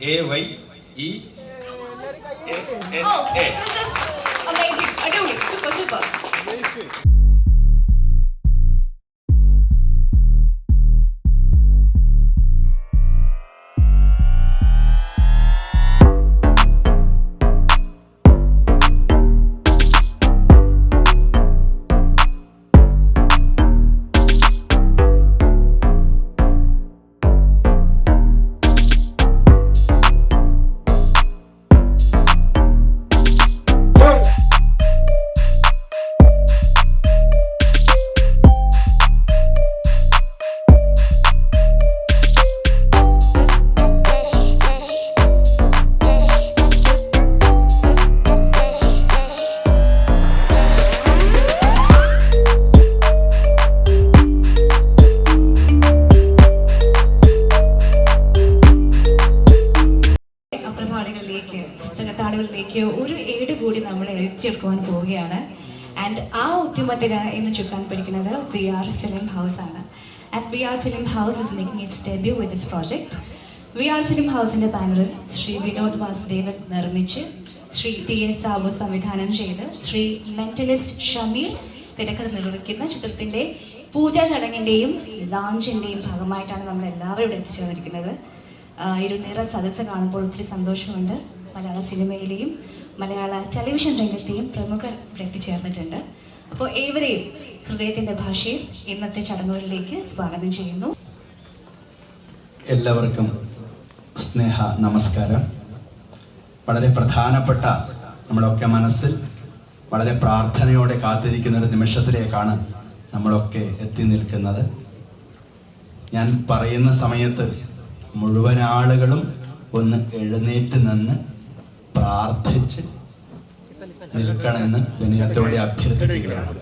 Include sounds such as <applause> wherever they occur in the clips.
A Y E S S A. Oh, this is amazing. Adore, super, super. Amazing. ഉദ്യമത്തിന് ഇന്ന് ചുക്കാൻ പിടിക്കുന്നത് V R film house ആണ്. And V R film house is making its debut with this project V R film ഹൗസിന്റെ ബാനറിൽ ശ്രീ വിനോദ് വാസുദേവൻ നിർമ്മിച്ച് Shri T S Sabu സംവിധാനം ചെയ്ത് Shri mentalist Shameer തിരക്കഥ നിർവഹിക്കുന്ന ചിത്രത്തിന്റെ പൂജാ ചടങ്ങിന്റെയും ലാഞ്ചിന്റെയും ഭാഗമായിട്ടാണ് നമ്മൾ എല്ലാവരും ഇവിടെ എത്തിച്ചേർന്നിരിക്കുന്നത്. ഇരുന്നേറ സദസ്സ് കാണുമ്പോൾ ഒത്തിരി സന്തോഷമുണ്ട്. മലയാള സിനിമയിലെയും മലയാള ടെലിവിഷൻ രംഗത്തെയും പ്രമുഖർ ഇവിടെ എത്തിച്ചേർന്നിട്ടുണ്ട്. അപ്പോൾ ഏവരെയും ഹൃദയത്തിന്റെ ഭാഷയിൽ ഇന്നത്തെ ചടങ്ങുകളിലേക്ക് സ്വാഗതം ചെയ്യുന്നു. എല്ലാവർക്കും സ്നേഹ നമസ്കാരം. വളരെ പ്രധാനപ്പെട്ട നമ്മളൊക്കെ മനസ്സിൽ വളരെ പ്രാർത്ഥനയോടെ കാത്തിരിക്കുന്ന ഒരു നിമിഷത്തിലേക്കാണ് നമ്മളൊക്കെ എത്തി നിൽക്കുന്നത്. ഞാൻ പറയുന്ന സമയത്ത് മുഴുവൻ ആളുകളും ഒന്ന് എഴുന്നേറ്റ് നിന്ന് പ്രാർത്ഥിച്ച് നിൽക്കണമെന്ന് വിനയത്തോടെ അഭ്യർത്ഥിക്കുകയാണ്.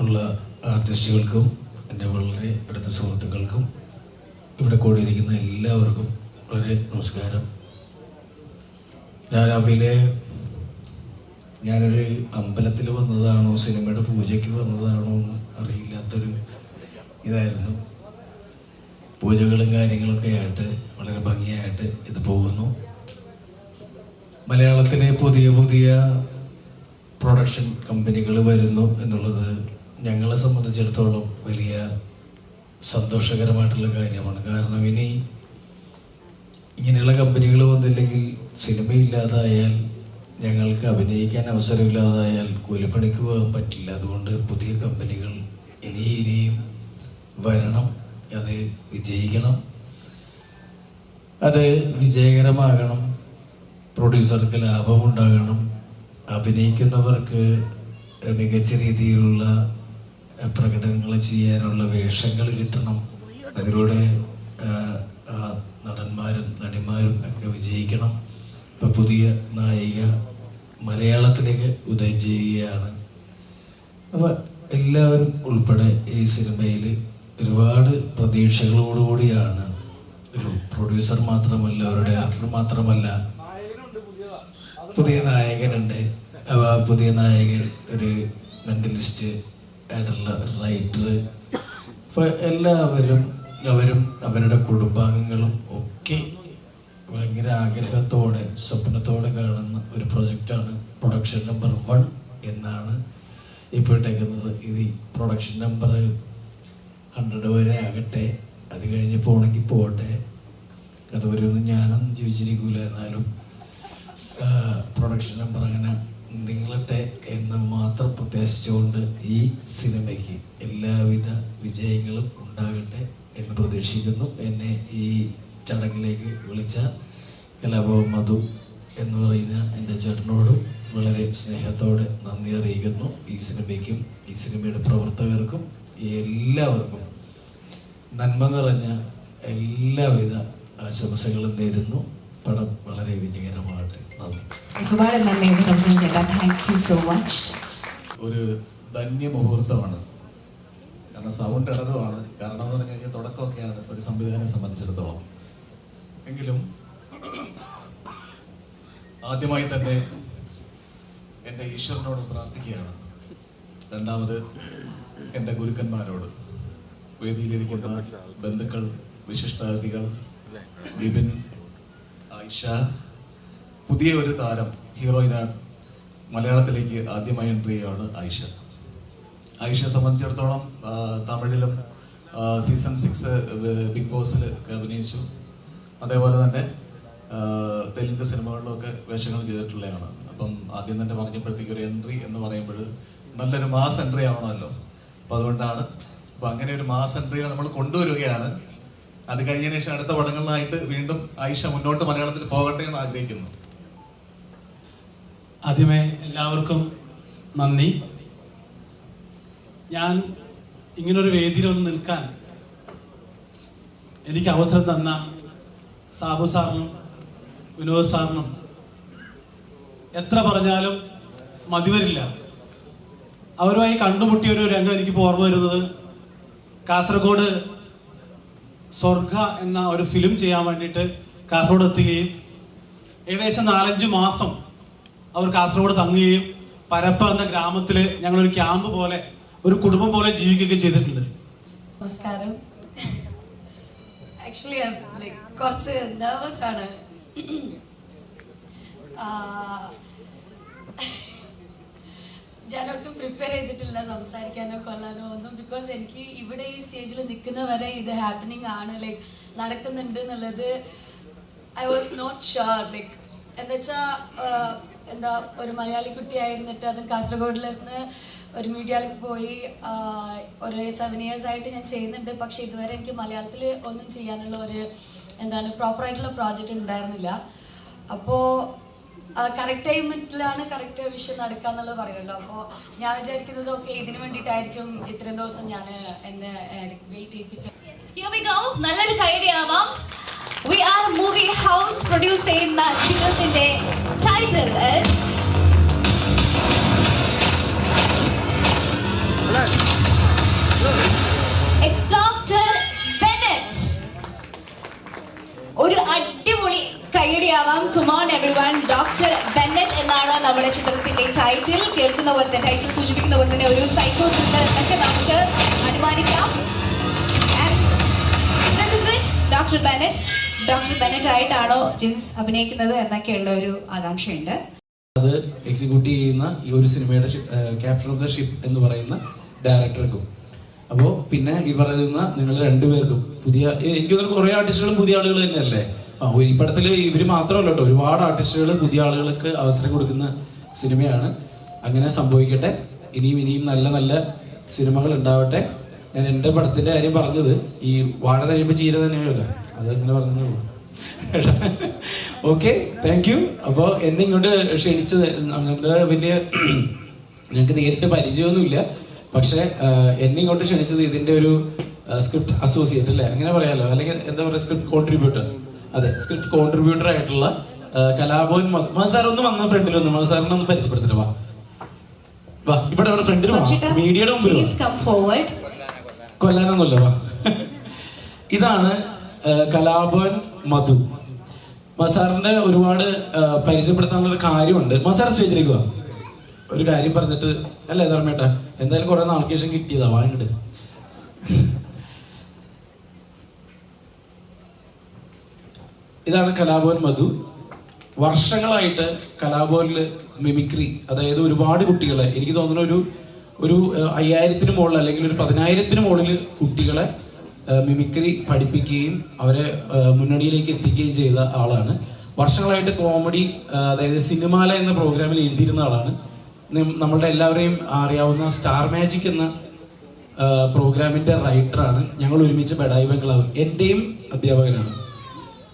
ഉള്ള ആർട്ടിസ്റ്റുകൾക്കും എന്റെ വളരെ അടുത്ത സുഹൃത്തുക്കൾക്കും ഇവിടെ കൂടിയിരിക്കുന്ന എല്ലാവർക്കും വളരെ നമസ്കാരം. രാവിലെ ഞാനൊരു അമ്പലത്തിൽ വന്നതാണോ സിനിമയുടെ പൂജയ്ക്ക് വന്നതാണോ എന്ന് അറിയില്ലാത്തൊരു ഇതായിരുന്നു. പൂജകളും കാര്യങ്ങളൊക്കെ ആയിട്ട് വളരെ ഭംഗിയായിട്ട് ഇത് പോകുന്നു. മലയാളത്തിലെ പുതിയ പുതിയ പ്രൊഡക്ഷൻ കമ്പനികൾ വരുന്നു എന്നുള്ളത് ഞങ്ങളെ സംബന്ധിച്ചിടത്തോളം വലിയ സന്തോഷകരമായിട്ടുള്ള കാര്യമാണ്. കാരണം ഇനി ഇങ്ങനെയുള്ള കമ്പനികൾ വന്നില്ലെങ്കിൽ സിനിമയില്ലാതായാൽ ഞങ്ങൾക്ക് അഭിനയിക്കാൻ അവസരമില്ലാതായാൽ കൂലിപ്പണിക്ക് പോകാൻ പറ്റില്ല. അതുകൊണ്ട് പുതിയ കമ്പനികൾ ഇനി ഇനിയും വരണം. അത് വിജയിക്കണം. അത് വിജയകരമാകണം. പ്രൊഡ്യൂസർക്ക് ലാഭമുണ്ടാകണം. അഭിനയിക്കുന്നവർക്ക് മികച്ച രീതിയിലുള്ള പ്രകടനങ്ങൾ ചെയ്യാനുള്ള വേഷങ്ങൾ കിട്ടണം. അതിലൂടെ നടന്മാരും നടിമാരും ഒക്കെ വിജയിക്കണം. ഇപ്പൊ പുതിയ നായിക മലയാളത്തിലേക്ക് ഉദയം ചെയ്യുകയാണ്. അപ്പൊ എല്ലാവരും ഉൾപ്പെടെ ഈ സിനിമയിൽ ഒരുപാട് പ്രതീക്ഷകളോടുകൂടിയാണ്. ഒരു പ്രൊഡ്യൂസർ മാത്രമല്ല ഒരു ഡയറക്ടർ മാത്രമല്ല. പുതിയ നായകനുണ്ട്. അവ പുതിയ നായകൻ ഒരു മെന്റലിസ്റ്റ് ആയിട്ടുള്ള റൈറ്റർ ഇപ്പം എല്ലാവരും അവരും അവരുടെ കുടുംബാംഗങ്ങളും ഒക്കെ ഭയങ്കര ആഗ്രഹത്തോടെ സ്വപ്നത്തോടെ കാണുന്ന ഒരു പ്രൊജക്റ്റാണ് പ്രൊഡക്ഷൻ നമ്പർ വൺ എന്നാണ് ഇപ്പോൾ ഇട്ടേക്കുന്നത് ഇത് പ്രൊഡക്ഷൻ നമ്പർ ഹൺഡ്രഡ് വരെ ആകട്ടെ. അത് കഴിഞ്ഞ് പോകണമെങ്കിൽ പോകട്ടെ അതുവരെ ഒന്നും ഞാനൊന്നും ജീവിച്ചിരിക്കൂല എന്നാലും പ്രൊഡക്ഷൻ നമ്പർ അങ്ങനെ നിങ്ങളട്ടെ എന്ന് മാത്രം പ്രത്യാശിച്ചുകൊണ്ട് ഈ സിനിമയ്ക്ക് എല്ലാവിധ വിജയങ്ങളും ഉണ്ടാകട്ടെ എന്ന് പ്രതീക്ഷിക്കുന്നു. എന്നെ ഈ ചടങ്ങിലേക്ക് വിളിച്ച കലാഭവൻ മധു എന്ന് പറയുന്ന എന്റെ ചേട്ടനോടും വളരെ സ്നേഹത്തോടെ നന്ദി അറിയിക്കുന്നു. ഈ സിനിമയ്ക്കും ഈ സിനിമയുടെ പ്രവർത്തകർക്കും എല്ലാവർക്കും നന്മ നിറഞ്ഞ എല്ലാവിധ ആശംസകളും നേരുന്നു. പടം വളരെ വിജയകരമാകട്ടെ നന്ദി. ഒരുപാട് നന്ദി ചേട്ടാ. താങ്ക് യു സോ മച്ച് ഒരു ധന്യ മുഹൂർത്തമാണ്. കാരണം സൗണ്ട് ഇടറുമാണ്. കാരണം എന്ന് പറഞ്ഞു കഴിഞ്ഞാൽ തുടക്കമൊക്കെയാണ് ഒരു സംവിധാനം സംബന്ധിച്ചിടത്തോളം. എങ്കിലും ആദ്യമായി തന്നെ എന്റെ ഈശ്വരനോട് പ്രാർത്ഥിക്കുകയാണ്. രണ്ടാമത് എന്റെ ഗുരുക്കന്മാരോട്. വേദിയിലിരിക്കുന്ന ബന്ധുക്കൾ വിശിഷ്ടാതിഥികൾ വിപിൻ ആയിഷ പുതിയ ഒരു താരം ഹീറോയിനാണ്. മലയാളത്തിലേക്ക് ആദ്യമായി എൻട്രി ചെയ്യുകയാണ് ആയിഷ ആയിഷയെ സംബന്ധിച്ചിടത്തോളം തമിഴിലും സീസൺ സിക്സ് ബിഗ് ബോസിൽ അഭിനയിച്ചു. അതേപോലെ തന്നെ തെലുങ്ക് സിനിമകളിലൊക്കെ വേഷങ്ങൾ ചെയ്തിട്ടുള്ളതാണ് അപ്പം ആദ്യം തന്നെ പറഞ്ഞപ്പോഴത്തേക്ക് ഒരു എൻട്രി എന്ന് പറയുമ്പോൾ നല്ലൊരു മാസ് എൻട്രി ആവണമല്ലോ. അപ്പം അതുകൊണ്ടാണ് അപ്പം അങ്ങനെ ഒരു മാസ് എൻട്രി നമ്മൾ കൊണ്ടുവരികയാണ്. അത് കഴിഞ്ഞതിന് ശേഷം അടുത്ത പടങ്ങളിലായിട്ട് വീണ്ടും ആയിഷ മുന്നോട്ട് മലയാളത്തിൽ പോകട്ടെ എന്ന് ആഗ്രഹിക്കുന്നു. ആദ്യമേ എല്ലാവർക്കും നന്ദി. ഞാൻ ഇങ്ങനൊരു വേദിയിൽ ഒന്ന് നിൽക്കാൻ എനിക്ക് അവസരം തന്ന സാബു സാറിനും വിനോദ് സാറിനും എത്ര പറഞ്ഞാലും മതിവരില്ല അവരുമായി കണ്ടുമുട്ടിയ ഒരു രംഗം എനിക്കിപ്പോൾ ഓർമ്മ വരുന്നത്. കാസർഗോഡ് സ്വർഗ എന്ന ഒരു ഫിലിം ചെയ്യാൻ വേണ്ടിയിട്ട് കാസർഗോഡ് എത്തുകയും ഏകദേശം നാലഞ്ച് മാസം അവർ കാസർഗോഡ് തങ്ങുകയും പരപ്പ എന്ന ഗ്രാമത്തിൽ ഞങ്ങളൊരു ക്യാമ്പ് പോലെ ഒരു കുടുംബം പോലെ ജീവിക്കുകയും ചെയ്തിട്ടുണ്ട്. നമസ്കാരം. ആക്ച്വലി കുറച്ച് നെർവസ് ആണ്. ഞാൻ ഒട്ടും പ്രിപ്പയർ ചെയ്തിട്ടില്ല സംസാരിക്കാനോ കൊള്ളാനോ ഒന്നും ബിക്കോസ് എനിക്ക് ഇവിടെ ഈ സ്റ്റേജിൽ നിൽക്കുന്ന വരെ ഇത് ഹാപ്പനിങ് ആണ്. ലൈക്ക് നടക്കുന്നുണ്ട് എന്നുള്ളത് I was not sure like എന്താ വെച്ചാൽ എന്താ ഒരു മലയാളി കുട്ടിയായിരുന്നിട്ട് അതും കാസർഗോഡിൽ നിന്ന് ഒരു മീഡിയയിലേക്ക് പോയി ഒരു സെവൻ ഇയേഴ്സ് ആയിട്ട് ഞാൻ ചെയ്യുന്നുണ്ട്. പക്ഷെ ഇതുവരെ എനിക്ക് മലയാളത്തിൽ ഒന്നും ചെയ്യാനുള്ള ഒരു എന്താണ് പ്രോപ്പറായിട്ടുള്ള പ്രോജക്റ്റ് ഉണ്ടായിരുന്നില്ല. അപ്പോൾ കറക്റ്റ് ടൈമിലാണ് കറക്റ്റ് വിഷയം നടക്കുക എന്നുള്ളത് പറയുമല്ലോ. അപ്പോൾ ഞാൻ വിചാരിക്കുന്നത് ഓക്കെ ഇതിന് വേണ്ടിയിട്ടായിരിക്കും ഇത്രയും ദിവസം ഞാൻ എന്നെ വെയിറ്റ് ചെയ്യിപ്പിച്ചത്. നല്ലൊരു കൈഡി ആവാം. V R movie house produce ചെയ്യുന്ന ചിത്രത്തിന്റെ ടൈറ്റിൽ ഒരു അടിപൊളി കൈയടിയാവാം. Come on everyone doctor Bennett എന്നാണ് നമ്മുടെ ചിത്രത്തിന്റെ ടൈറ്റിൽ കേൾക്കുന്ന പോലെ തന്നെ ടൈറ്റിൽ സൂചിപ്പിക്കുന്ന പോലെ തന്നെ ഒരു സൈക്കോ ത്രില്ലർ എന്നൊക്കെ നമുക്ക് അനുമാനിക്കാം. ഡോക്ടർ ബെനറ്റ് ഡോക്ടർ ബെനറ്റ് ആയിട്ടാണോ ജിൻസ് അഭിനയിക്കുന്നത് എന്നൊക്കെയുള്ള ഒരു ആകാംക്ഷയുണ്ട്. അത് എക്സിക്യൂട്ട് ചെയ്യുന്ന ഈ ഒരു സിനിമയുടെ ക്യാപ്റ്റൻ ഓഫ് ദ ഷിപ്പ് എന്ന് പറയുന്ന ഡയറക്ടർക്കും അപ്പോൾ പിന്നെ ഈ പറയുന്ന നിങ്ങൾ രണ്ടുപേർക്കും പുതിയ എനിക്ക് തോന്നുന്നു കുറേ ആർട്ടിസ്റ്റുകളും പുതിയ ആളുകൾ തന്നെയല്ലേ? ഈ പടത്തിൽ ഇവർ മാത്രമല്ല കേട്ടോ. ഒരുപാട് ആർട്ടിസ്റ്റുകൾ പുതിയ ആളുകൾക്ക് അവസരം കൊടുക്കുന്ന സിനിമയാണ്. അങ്ങനെ സംഭവിക്കട്ടെ. ഇനിയും ഇനിയും നല്ല നല്ല സിനിമകൾ ഉണ്ടാവട്ടെ. ഞാൻ എന്റെ പടത്തിന്റെ കാര്യം പറഞ്ഞത് ഈ വാഴ തരുമ്പോൾ ചീര തന്നെയല്ലോ? അത് അങ്ങനെ പറഞ്ഞു ഓക്കെ താങ്ക് <laughs> യു അപ്പോൾ എന്നെ ഇങ്ങോട്ട് ക്ഷണിച്ചത് ഞങ്ങളുടെ വലിയ <clears throat> ഞങ്ങൾക്ക് നേരിട്ട് പരിചയമൊന്നുമില്ല. പക്ഷെ എന്നെ ഇങ്ങോട്ട് ക്ഷണിച്ചത് ഇതിന്റെ ഒരു സ്ക്രിപ്റ്റ് അസോസിയേറ്റ് അല്ലേ? അങ്ങനെ പറയാമല്ലോ അല്ലെങ്കിൽ എന്താ പറയുക സ്ക്രിപ്റ്റ് കോൺട്രിബ്യൂട്ടർ അതെ സ്ക്രിപ്റ്റ് കോൺട്രിബ്യൂട്ടർ ആയിട്ടുള്ള കലാഭവൻ മധു സാർ ഒന്ന് വന്ന ഫ്രണ്ടിൽ ഒന്ന്? മധു സാറിനെ ഒന്ന് പരിചയപ്പെടുത്തിട്ട് വാ. വാ ഇവിടെ ഇവിടെ ഫ്രണ്ടിൽ വാ. മീഡിയയുടെ മുമ്പിൽ വാ. പ്ലീസ് കം ഫോർവേഡ് കൊല്ലാനൊന്നുമില്ല വാ. ഇതാണ് കലാഭവൻ മധു. മസാറിന്റെ ഒരുപാട് പരിചയപ്പെടുത്താനുള്ള ഒരു കാര്യമുണ്ട്. മസാർ സ്വീകരിക്കുക ഒരു കാര്യം പറഞ്ഞിട്ട് അല്ലേ ധർമ്മേട്ട? എന്തായാലും കുറെ നാൾക്ക് ശേഷം കിട്ടിയതാ വാങ്ങിട്ട് ഇതാണ് കലാഭവൻ മധു. വർഷങ്ങളായിട്ട് കലാഭവനിൽ മിമിക്രി അതായത് ഒരുപാട് കുട്ടികളെ എനിക്ക് തോന്നുന്ന ഒരു ഒരു അയ്യായിരത്തിന് മുകളിൽ അല്ലെങ്കിൽ ഒരു പതിനായിരത്തിന് മുകളിൽ കുട്ടികളെ മിമിക്രി പഠിപ്പിക്കുകയും അവരെ മുന്നണിയിലേക്ക് എത്തിക്കുകയും ചെയ്ത ആളാണ്. വർഷങ്ങളായിട്ട് കോമഡി അതായത് സിനിമാല എന്ന പ്രോഗ്രാമിൽ എഴുതിയിരുന്ന ആളാണ്. നമ്മളുടെ എല്ലാവരെയും അറിയാവുന്ന സ്റ്റാർ മാജിക് എന്ന പ്രോഗ്രാമിന്റെ റൈറ്ററാണ്. ഞങ്ങൾ ഒരുമിച്ച് ബഡായി ബംഗ്ലാവ് എന്റെയും അധ്യാപകനാണ്.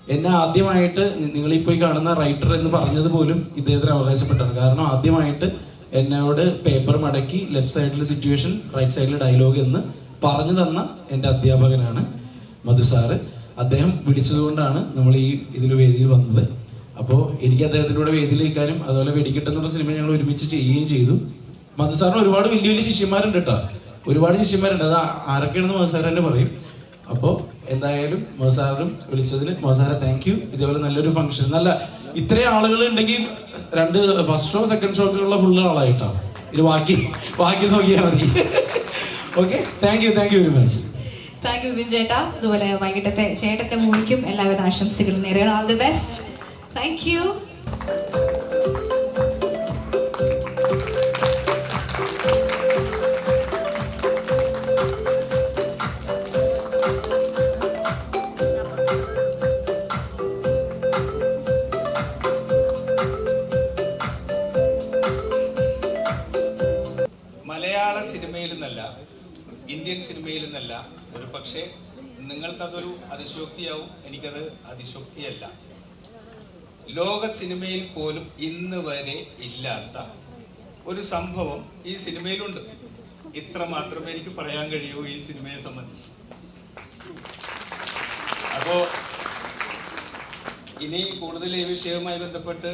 എന്നെ ആദ്യമായിട്ട് നിങ്ങൾ ഈ കാണുന്ന റൈറ്റർ എന്ന് പറഞ്ഞത് പോലും ഇദ്ദേഹത്തിന് അവകാശപ്പെട്ടാണ് കാരണം ആദ്യമായിട്ട് എന്നോട് പേപ്പർ മടക്കി ലെഫ്റ്റ് സൈഡിൽ സിറ്റുവേഷൻ റൈറ്റ് സൈഡിൽ ഡയലോഗ് എന്ന് പറഞ്ഞു തന്ന എന്റെ അധ്യാപകനാണ് മധു സാറ് അദ്ദേഹം വിളിച്ചതുകൊണ്ടാണ് നമ്മൾ ഈ ഇതിൽ വേദിയിൽ വന്നത്. അപ്പോൾ എനിക്ക് അദ്ദേഹത്തിന്റെ കൂടെ വേദിയിൽ നിൽക്കാനും അതുപോലെ വെടിക്കെട്ടെന്നുള്ള സിനിമ ഞങ്ങൾ ഒരുമിച്ച് ചെയ്യുകയും ചെയ്തു. മധു സാറിന് ഒരുപാട് വലിയ വലിയ ശിഷ്യന്മാരുണ്ട് കേട്ടോ ഒരുപാട് ശിഷ്യന്മാരുണ്ട്. അത് ആരൊക്കെയാണെന്ന് മധു സാർ തന്നെ പറയും. അപ്പോൾ എന്തായാലും മോസാറും വിളിച്ചതിന് മോസാറെ താങ്ക് യു ഇതേപോലെ നല്ലൊരു ഫംഗ്ഷൻ നല്ല ഇത്രയും ആളുകൾ ഉണ്ടെങ്കിൽ രണ്ട് ഫസ്റ്റ് ഷോ സെക്കൻഡ് ഷോ ഒക്കെ ഉള്ള ഫുൾ ആളായിട്ടോ. ഇത് ബാക്കി ബാക്കി നോക്കിയാൽ മതി. Okay thank you thank you very much thank you ചേട്ടാ. അതുപോലെ വൈകിട്ടത്തെ ചേട്ടന്റെ മൂവിക്കും എല്ലാവിധ ആശംസകളും നേരെയാണ് all the best thank you അതിശോക്തിയാവും. എനിക്കത് അതിശോക്തിയല്ല. ലോക സിനിമയിൽ പോലും ഇന്ന് വരെ ഇല്ലാത്ത ഒരു സംഭവം ഈ സിനിമയിലുണ്ട്. ഇത്ര മാത്രമേ എനിക്ക് പറയാൻ കഴിയൂ ഈ സിനിമയെ സംബന്ധിച്ച്. അപ്പോ ഇനി കൂടുതൽ ഈ വിഷയവുമായി ബന്ധപ്പെട്ട്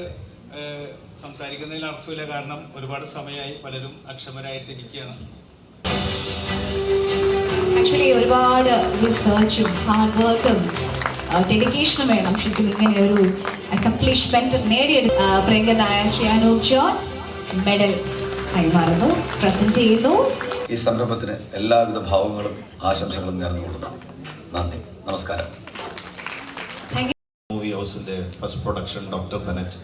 സംസാരിക്കുന്നതിൽ അർത്ഥമില്ല. കാരണം ഒരുപാട് സമയമായി പലരും അക്ഷമരായിട്ടിരിക്കുകയാണ്. ആക്ച്വലി ഒരുപാട് റിസർച്ചും ഹാർഡ് വർക്കും ഡെഡിക്കേഷനും വേണം ശരിക്കും ഇങ്ങനെ ഒരു അക്കംപ്ലിഷ്മെന്റ് നേടിയെടുക്ക പ്രിയങ്കനായ ശ്രീ അനൂപ് ജോൺ മെഡൽ കൈമാറുന്നു പ്രസന്റ് ചെയ്യുന്നു. ഈ സംരംഭത്തിന് എല്ലാവിധ ഭാവങ്ങളും ആശംസകളും നേർന്നു നേർന്നുകൊള്ളുന്നു. നന്ദി. നമസ്കാരം. മൂവി ഹൗസിന്റെ ഫസ്റ്റ് പ്രൊഡക്ഷൻ ഡോക്ടർ ബെനറ്റ്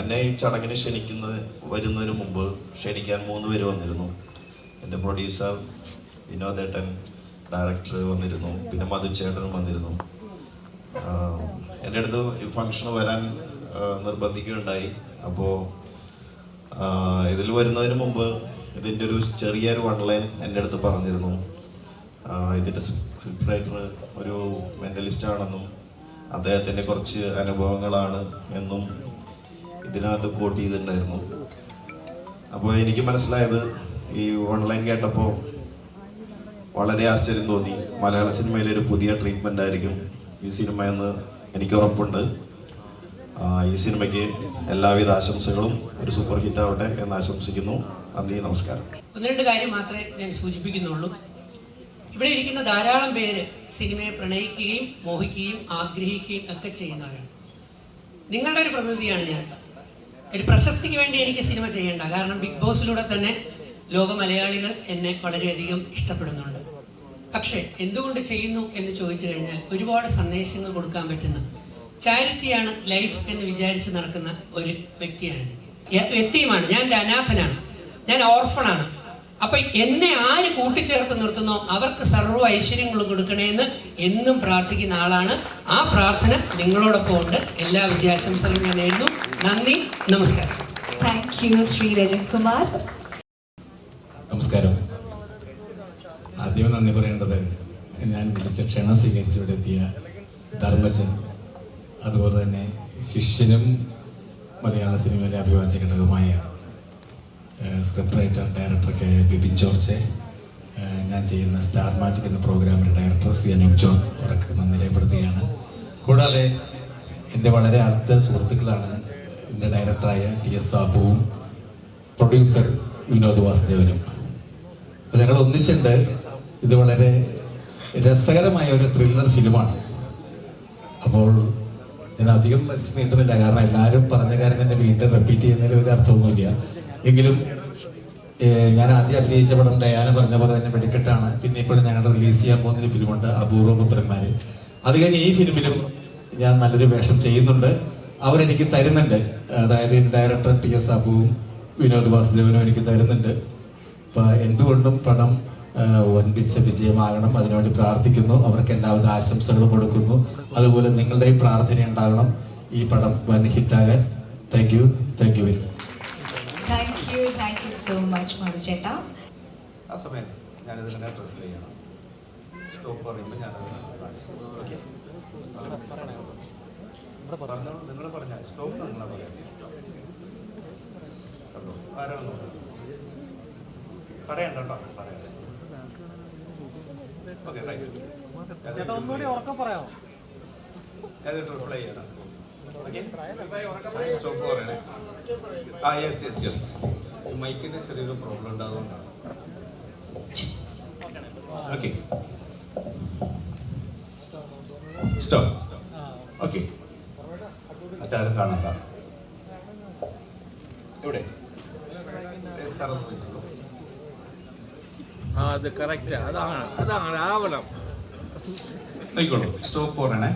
എന്നെ ഈ ചടങ്ങിന് ക്ഷണിക്കുന്നത് വരുന്നതിന് മുമ്പ് ക്ഷണിക്കാൻ മൂന്ന് പേര് വന്നിരുന്നു. എന്റെ പ്രൊഡ്യൂസർ വിനോദേട്ടൻ ഡയറക്ടർ വന്നിരുന്നു പിന്നെ മധുചേട്ടനും വന്നിരുന്നു. എന്റെ അടുത്ത് ഈ ഫംഗ്ഷന് വരാൻ നിർബന്ധിക്കുകയുണ്ടായി. അപ്പോൾ ഇതിൽ വരുന്നതിന് മുമ്പ് ഇതിന്റെ ഒരു ചെറിയൊരു വൺ ലൈൻ എന്റെ അടുത്ത് പറഞ്ഞിരുന്നു. ഇതിന്റെ സ്ക്രിപ്റ്റ് റൈറ്റർ ഒരു മെന്റലിസ്റ്റ് ആണെന്നും അദ്ദേഹത്തിന്റെ കുറച്ച് അനുഭവങ്ങളാണ് എന്നും ഇതിനകത്ത് കോട്ട് ചെയ്തിട്ടുണ്ടായിരുന്നു. അപ്പോൾ എനിക്ക് മനസ്സിലായത് ഈ ഓൺലൈൻ കേട്ടപ്പോൾ വളരെ ആശ്ചര്യം തോന്നി. മലയാള സിനിമയിലെ ഒരു പുതിയ ട്രീറ്റ്മെന്റ് ആയിരിക്കും ഈ സിനിമ എന്ന് എനിക്ക് ഉറപ്പുണ്ട് ഈ സിനിമയ്ക്ക് എല്ലാവിധ ആശംസകളും ഒരു സൂപ്പർ ഹിറ്റ് ആവട്ടെ എന്ന് ആശംസിക്കുന്നു. നന്ദി നമസ്കാരം. ഒന്ന് രണ്ട് കാര്യം മാത്രമേ ഞാൻ സൂചിപ്പിക്കുന്നുള്ളൂ. ഇവിടെ ഇരിക്കുന്ന ധാരാളം പേര് സിനിമയെ പ്രണയിക്കുകയും മോഹിക്കുകയും ആഗ്രഹിക്കുകയും ഒക്കെ ചെയ്യുന്നവരാണ്. നിങ്ങളുടെ ഒരു പ്രതിനിധിയാണ് ഞാൻ. ഒരു പ്രശസ്തിക്ക് വേണ്ടി എനിക്ക് സിനിമ ചെയ്യേണ്ട. കാരണം ബിഗ് ബോസിലൂടെ തന്നെ ലോക മലയാളികൾ എന്നെ വളരെയധികം ഇഷ്ടപ്പെടുന്നുണ്ട്. പക്ഷേ എന്തുകൊണ്ട് ചെയ്യുന്നു എന്ന് ചോദിച്ചു കഴിഞ്ഞാൽ ഒരുപാട് സന്ദേശങ്ങൾ കൊടുക്കാൻ പറ്റുന്ന ചാരിറ്റിയാണ് ലൈഫ് എന്ന് വിചാരിച്ച് നടക്കുന്ന ഒരു വ്യക്തിയാണ്. വ്യക്തിയുമാണ്. ഞാൻ എന്റെ അനാഥനാണ്. ഞാൻ ഓർഫണാണ്. അപ്പൊ എന്നെ ആര് കൂട്ടിച്ചേർത്ത് നിർത്തുന്നോ അവർക്ക് സർവ ഐശ്വര്യങ്ങളും കൊടുക്കണേന്ന് എന്നും പ്രാർത്ഥിക്കുന്ന ആളാണ്. ആ പ്രാർത്ഥന നിങ്ങളോടൊപ്പം ഉണ്ട്. എല്ലാ വിദ്യാശംസകളും ഞാൻ നേരുന്നു. നന്ദി. നമസ്കാരം. താങ്ക് യു ശ്രീ രജൻ കുമാർ നമസ്കാരം. ആദ്യം നന്ദി പറയേണ്ടത് ഞാൻ വിളിച്ച ക്ഷണം സ്വീകരിച്ച് ഇവിടെ എത്തിയ ധർമ്മജൻ അതുപോലെ തന്നെ ശിഷ്യനും മലയാള സിനിമയിലെ അഭിവാച ഘടകമായ script writer director K Bipin George ഞാൻ ചെയ്യുന്ന സ്റ്റാർ മാജിക് എന്ന പ്രോഗ്രാമിന്റെ ഡയറക്ടർ സി അനൂപ് ജോൺ അവർക്ക് നന്ദി രേഖപ്പെടുത്തുകയാണ് കൂടാതെ എന്റെ വളരെ അടുത്ത സുഹൃത്തുക്കളാണ് എന്റെ ഡയറക്ടറായ ടി എസ് സാബുവും പ്രൊഡ്യൂസർ വിനോദ് വാസുദേവനും. ഞങ്ങൾ ഒന്നിച്ചുണ്ട് ഇത് വളരെ രസകരമായ ഒരു ത്രില്ലർ ഫിലിമാണ്. അപ്പോൾ ഞാൻ അധികം വലിച്ചു നീട്ടുന്നില്ല. കാരണം എല്ലാവരും പറഞ്ഞ കാര്യം തന്നെ വീണ്ടും റിപ്പീറ്റ് ചെയ്യുന്നതിൽ ഒരു അർത്ഥമൊന്നുമില്ല. എങ്കിലും ഞാൻ ആദ്യം അഭിനയിച്ച പടം ഡയാന പറഞ്ഞ പോലെ തന്നെ വെടിക്കെട്ടാണ്. പിന്നെ ഇപ്പോഴും ഞങ്ങൾ റിലീസ് ചെയ്യാൻ പോകുന്നൊരു ഫിലിമുണ്ട് അപൂർവ പുത്രന്മാര്. അത് കഴിഞ്ഞ് ഈ ഫിലിമിലും ഞാൻ നല്ലൊരു വേഷം ചെയ്യുന്നുണ്ട്. അവരെനിക്ക് തരുന്നുണ്ട്. അതായത് ഡയറക്ടർ ടി എസ് അബുവും വിനോദ് വാസുദേവനും എനിക്ക് തരുന്നുണ്ട്. അപ്പം എന്തുകൊണ്ടും പടം ആ, വൻപിച്ച വിജയമാകണം. അതിനുവേണ്ടി പ്രാർത്ഥിക്കുന്നു. അവർക്ക് എല്ലാവിധ ആശംസകളും കൊടുക്കുന്നു. അതുപോലെ നിങ്ങളുടെയും പ്രാർത്ഥന ഉണ്ടാകണം. ഈ പടം വൻ ഹിറ്റാകാൻ. Thank you thank you very പറയണ്ടോ thank you thank you so much ആ ചെയ്യണം. സ്റ്റോപ്പ് പറയുമ്പോൾ ഞാനത് ഓക്കെ പറഞ്ഞോ നിങ്ങൾ പറഞ്ഞാൽ സ്റ്റോപ്പ് പറയാം പറയണ്ട കേട്ടോ ചേട്ടാ ഒന്നുകൂടി ഉറക്കം പറയാമോ? റിപ്ലൈ പറയണേ. ആ യെസ് യെസ് യെസ് മൈക്കിന്റെ ചെറിയൊരു പ്രോബ്ലം ഉണ്ട് അതുകൊണ്ടാണ് ഓക്കെ സ്റ്റോപ്പ് ഓക്കെ. മറ്റാരും കാണണ്ട. അത് കറക്റ്റ് അതാണ് അതാണ് ആവണം. നോക്കിക്കോളൂ സ്റ്റോപ്പ് പറയണേ.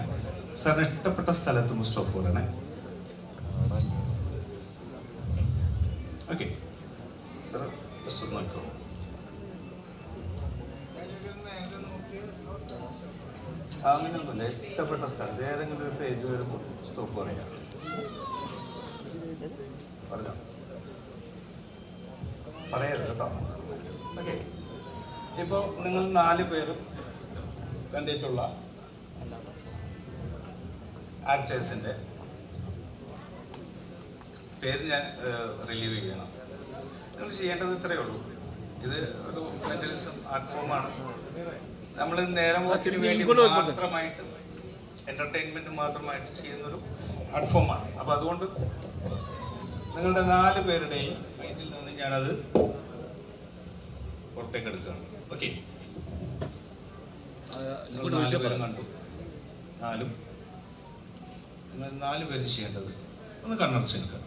സാറിന് ഇഷ്ടപ്പെട്ട സ്ഥലത്തും സ്റ്റോപ്പ് പറയണേ. ഓക്കെ സാർ നോക്കിക്കോളൂ ആ, അങ്ങനെയൊന്നുമില്ല ഇഷ്ടപ്പെട്ട സ്ഥലത്ത് ഏതെങ്കിലും ഒരു പേജ് വരുമ്പോൾ സ്റ്റോപ്പ് പറയാം. പറഞ്ഞോ. പറയരുത് കേട്ടോ. ഇപ്പോൾ നിങ്ങൾ നാല് പേരും കണ്ടിട്ടുള്ള ആക്ടേഴ്സിന്റെ പേര് ഞാൻ റിലീവ് ചെയ്യണം. നിങ്ങൾ ചെയ്യേണ്ടത് ഇത്രയേ ഉള്ളൂ. ഇത് ഒരു മെന്റലിസം ആർട്ട് ഫോമാണ് നമ്മൾ നേരം പോക്കിന് വേണ്ടി മാത്രമായിട്ട് എന്റർടൈൻമെന്റ് മാത്രമായിട്ട് ചെയ്യുന്നൊരു ആർട്ട് ഫോമാണ് അപ്പൊ അതുകൊണ്ട് നിങ്ങളുടെ നാല് പേരുടെയും മൈൻഡിൽ നിന്ന് ഞാനത് പുറത്തേക്ക് എടുക്കുകയാണ്. ഓക്കെ. നാല് പേരും കണ്ടു. നാലും. പേരും ചെയ്യേണ്ടത് ഒന്ന് കണ്ണടച്ച് നിൽക്കുക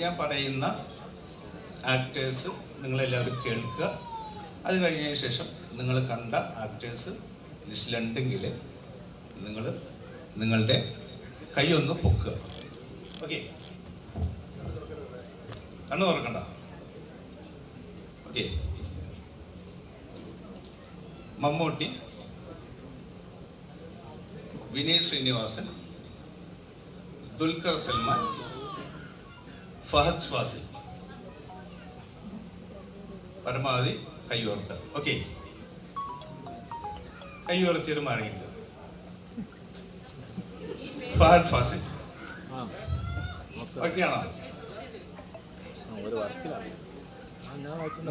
ഞാൻ പറയുന്ന ആക്ടേഴ്സ് നിങ്ങളെല്ലാവരും കേൾക്കുക. അത് കഴിഞ്ഞതിന് ശേഷം നിങ്ങൾ കണ്ട ആക്ടേഴ്സ് ലിസ്റ്റിലുണ്ടെങ്കിൽ നിങ്ങൾ നിങ്ങളുടെ കൈ ഒന്ന് പൊക്കുക. ഓക്കെ. കണ്ണു തുറക്കണ്ട. ഓക്കെ മമ്മൂട്ടി. വിനീത് ശ്രീനിവാസൻ. ദുൽഖർ സൽമാൻ. ഫഹദ് ഫാസിൽ പരമാവധി കയ്യോർത്ത്. ഓക്കെ. കയ്യോർത്തിയത് മാറിയില്ല. ഫഹദ് ഫാസിൽ. ഓക്കെയാണോ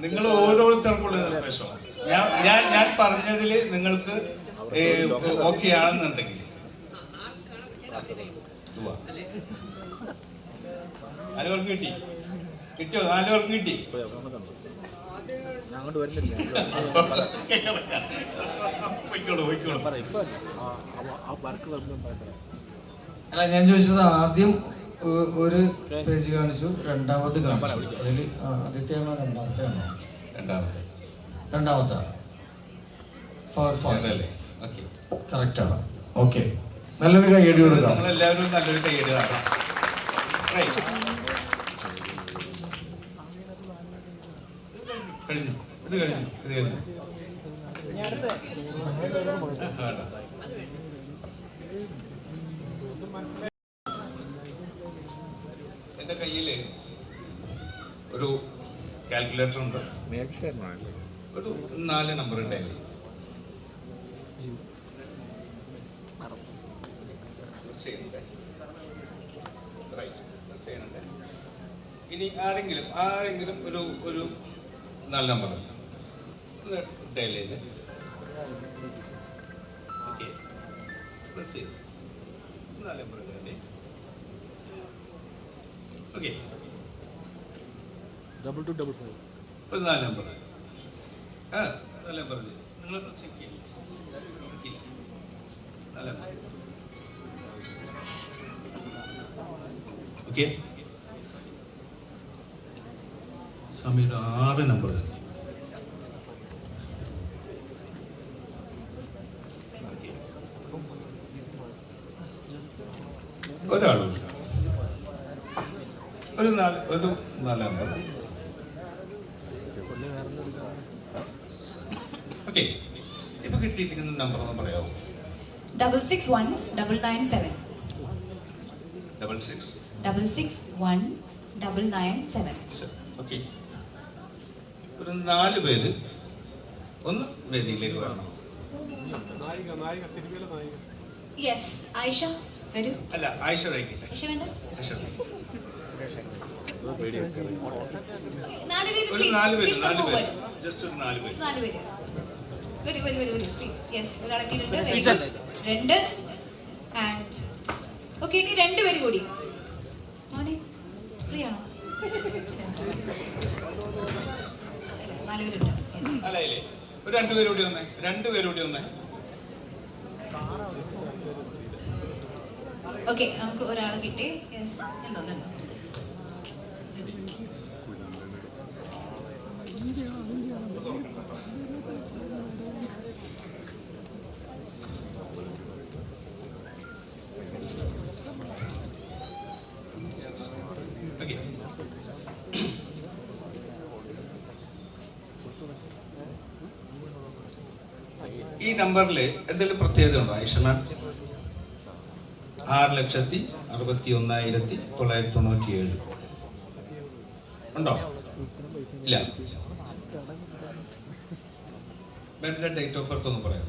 നിങ്ങൾ ഓരോരുത്തർക്കുള്ള നിർദ്ദേശം. ഞാൻ ഞാൻ ഞാൻ പറഞ്ഞതിൽ നിങ്ങൾക്ക് ഓക്കെ ആണെന്നുണ്ടെങ്കിൽ. നാല് പേർക്ക് കിട്ടി. കിട്ടിയോ? നാല് പേർക്ക് കിട്ടി അങ്ങോട്ട് വരുന്നില്ല അല്ല ഞാൻ ചോദിച്ചത് ആദ്യം ഒരു പേജ് കാണിച്ചു രണ്ടാമത് കാണിച്ചു. അതിൽ ആദ്യത്തെയാണോ രണ്ടാമത്തെ. ആണോ രണ്ടാമത്തെ രണ്ടാമത്തെ കറക്റ്റ് ആണ്. ഓക്കെ നല്ലൊരു കൈയടി കൊടുക്കാം. എല്ലാവരും നല്ലൊരു കഴിഞ്ഞു. ഇത് കഴിഞ്ഞു. ഇത് കഴിഞ്ഞു. എന്റെ കയ്യിൽ ഒരു കാൽക്കുലേറ്റർ ഉണ്ട്. ഒരു നാല് നമ്പർ ഉണ്ടായിരുന്നു ഇനി ആരെങ്കിലും ആരെങ്കിലും ഒരു ഒരു നാല് നമ്പർ ഡയൽ ചെയ്ത്. ഓക്കെ പ്രസ് ചെയ്തു. നാല് number okay double two double five ഒരു നാല് നമ്പർ ആ നാല് നമ്പർ നിങ്ങൾ ചെക്ക് ചെയ്യില്ല നാല് നമ്പർ ഓക്കെ ആറ് നമ്പർ ഒരാളും ഒരു നാല് ഒരു നാല് ഓക്കെ ഇപ്പൊ കിട്ടിയിരിക്കുന്ന നമ്പർ ഒന്ന് പറയാമോ double six one double nine seven double six double six one double nine seven okay ഒരു നാല് പേര് ഒന്ന് വേദിയിലേക്ക് വരണം. യെസ് ആയിഷ വരൂ. അല്ല ആയിഷ വൈകിട്ട് ആയിഷ വേണ്ട? ആയിഷ ഒരു. നാല് നാല് ജസ്റ്റ് ഒരു നാല് നാല് വരൂ രണ്ട് ആൻഡ് രണ്ട് പേര് കൂടി മോനെ അല്ല ഒരു കൂടി വന്നേ കൂടി വന്നേ നമുക്ക് കിട്ടി യെസ് നിന്നോ നമ്പറിൽ എന്തെങ്കിലും പ്രത്യേകത ഉണ്ടോ? ആയിഷമാൻ ആറ് ലക്ഷത്തി അറുപത്തി ഒന്നായിരത്തി തൊള്ളായിരത്തി തൊണ്ണൂറ്റി ഏഴ് ഉണ്ടോ? ഇല്ല. മാമിന്റെ ഡേറ്റ് ഓഫ് ബർത്ത് ഒന്ന് പറയാം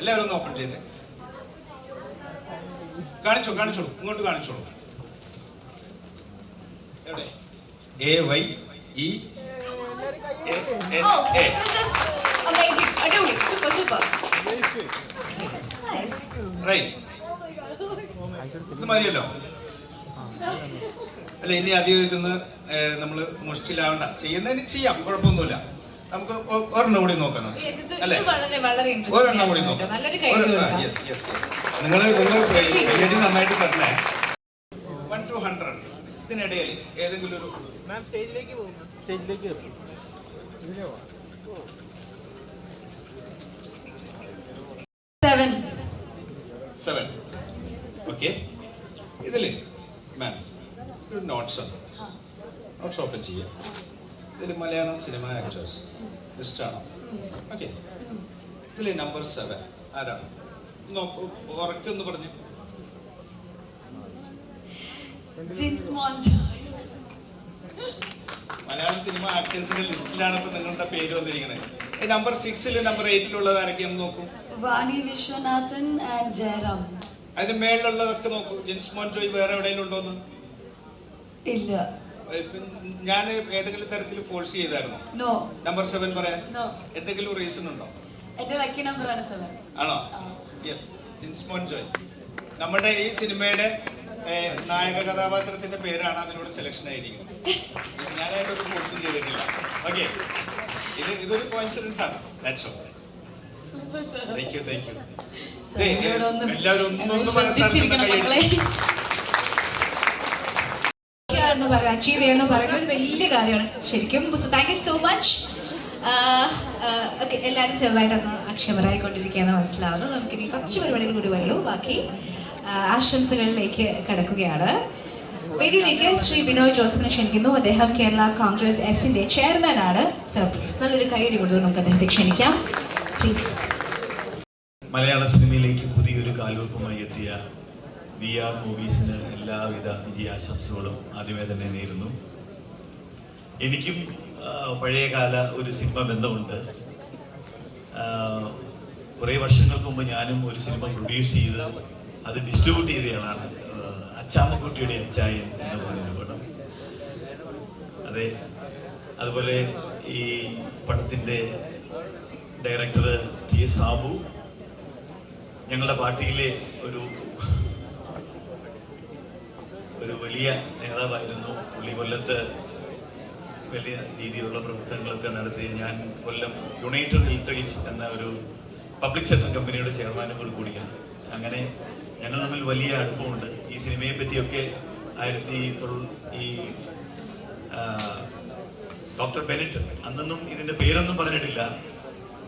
എല്ലാവരും ഓപ്പൺ ചെയ്തേ. കാണിച്ചോ കാണിച്ചോളൂ. ഇങ്ങോട്ട് കാണിച്ചോളൂ. A Y E S S A this is amazing. അടിപൊളി സൂപ്പർ സൂപ്പർ റൈറ്റ് ഇത് മതിയല്ലോ അല്ല ഇനി അധികം ഇതൊന്ന് നമ്മൾ മുഷ്ടിലാവണ്ട ചെയ്യുന്നതിന് ചെയ്യാം. കുഴപ്പമൊന്നുമില്ല. നമുക്ക് ഒരെണ്ണം കൂടി നോക്കാം അല്ലെ? ഒരെണ്ണം കൂടി നോക്കാം. നിങ്ങൾ നിങ്ങൾ നന്നായിട്ട് തരണേ. വൺ ടു ഹൺഡ്രഡ് ഇതിനിടയിൽ ഏതെങ്കിലും ഒരു മാം സ്റ്റേജിലേക്ക് പോകും സ്റ്റേജിലേക്ക് സെവൻ. സെവൻ. ഓക്കെ. ഇതിൽ മാം ഒരു നോട്ട്സ് നോട്ട്സ് ഓപ്പൺ ചെയ്യാം. ഇതിൽ മലയാളം സിനിമ ആക്ടേഴ്സ് ലിസ്റ്റാണ് ഓക്കെ. ഇതിൽ നമ്പർ സെവൻ. ആരാണ്? ഉറക്കൊന്ന് പറഞ്ഞു. ജിൻസ് മോൻജോയ് മലയാളം സിനിമ ആക്ടേഴ്സിന്റെ ലിസ്റ്റിലാണ് ഇപ്പൊ നിങ്ങളുടെ പേര് വന്നിരിക്കുന്നത് നമ്പർ സിക്സിലും നമ്പർ എയ്റ്റിലുള്ളത് ആരൊക്കെയാണ് നോക്കൂ. വാണി വിശ്വനാഥൻ ആൻഡ് ജയറാം. അതിന് മേളിലുള്ളതൊക്കെ നോക്കൂ. ജിൻസ് മോൻ ജോയ് വേറെ എവിടെയെങ്കിലും ഉണ്ടോന്ന് ഇല്ല. ഞാൻ ഏതെങ്കിലും തരത്തിൽ ഫോഴ്സ് ചെയ്തായിരുന്നു? നോ നമ്പർ സെവൻ പറയാൻ? എന്തെങ്കിലും റീസൺ ഉണ്ടോ? എന്റെ ലക്കി നമ്പർ ആണ് സെവൻ ആണോ? യെസ് ജിൻസ് മോൻ ജോയ് നമ്മുടെ ഈ സിനിമയുടെ നായക കഥാപാത്രത്തിന്റെ പേരാണ് അതിലൂടെ സെലക്ഷൻ ആയിരിക്കുന്നത്. ഞാനായിട്ട് കോഴ്സും ചെയ്തിട്ടില്ല. ഓക്കെ ഇത് ഇതൊരു കോയിൻസിഡൻസ് ആണ്. That's all thank you thank you എല്ലാവരും ഒന്നൊന്ന് ശ്രദ്ധിച്ചിരിക്കണം മക്കളെ. എന്ന് പറയാം അച്ചീവ് ചെയ്യണമെന്ന് പറയുന്നത് വലിയ കാര്യമാണ്. ശരിക്കും thank you so much okay എല്ലാവരും ചെറുതായിട്ടൊന്ന് അക്ഷമരായിക്കൊണ്ടിരിക്കുകയെന്ന് മനസ്സിലാവുന്നു. നമുക്കിനി കുറച്ച് പരിപാടികൾ കൂടി വരുള്ളൂ ബാക്കി ആശംസകളിലേക്ക് കടക്കുകയാണ്. വേദിയിലേക്ക് ശ്രീ ബിനോയ് ജോസഫിനെ ക്ഷണിക്കുന്നു. അദ്ദേഹം കേരള കോൺഗ്രസ് എസിന്റെ ചെയർമാൻ ആണ്. പ്ലീസ് നല്ലൊരു കൈയടി കൊടുത്തു നമുക്ക് അദ്ദേഹത്തെ ക്ഷണിക്കാം. പ്ലീസ് മലയാള സിനിമയിലേക്ക് പുതിയൊരു കാൽവെപ്പുമായി എത്തിയ വി ആർ മൂവീസിന് എല്ലാവിധ വിജയാശംസകളും ആദ്യമേ തന്നെ നേരുന്നു. എനിക്കും പഴയകാല ഒരു സിനിമ ബന്ധമുണ്ട്. കുറേ വർഷങ്ങൾക്ക് മുമ്പ് ഞാനും ഒരു സിനിമ പ്രൊഡ്യൂസ് ചെയ്ത് അത് ഡിസ്ട്രിബ്യൂട്ട് ചെയ്തയാളാണ് അച്ചാമ്മക്കുട്ടിയുടെ അച്ചായൻ എന്ന് പറഞ്ഞൊരു പടം. അതെ അതുപോലെ ഈ പടത്തിന്റെ ഡയറക്ടർ ടി എസ് സാബു ഞങ്ങളുടെ പാർട്ടിയിലെ ഒരു ഒരു വലിയ നേതാവായിരുന്നു. പുള്ളി കൊല്ലത്ത് വലിയ രീതിയിലുള്ള പ്രവർത്തനങ്ങളൊക്കെ നടത്തി. ഞാൻ കൊല്ലം യുണൈറ്റഡ് ഇലക്ട്രിക്സ് എന്ന ഒരു പബ്ലിക് സെക്ടർ കമ്പനിയുടെ ചെയർമാനും കൂടിയാണ്. അങ്ങനെ ഞങ്ങൾ തമ്മിൽ വലിയ അടുപ്പമുണ്ട്. ഈ സിനിമയെ പറ്റിയൊക്കെ ആയിരത്തി ഈ ഡോക്ടർ ബെനറ്റ് അന്നൊന്നും ഇതിന്റെ പേരൊന്നും പറഞ്ഞിട്ടില്ല.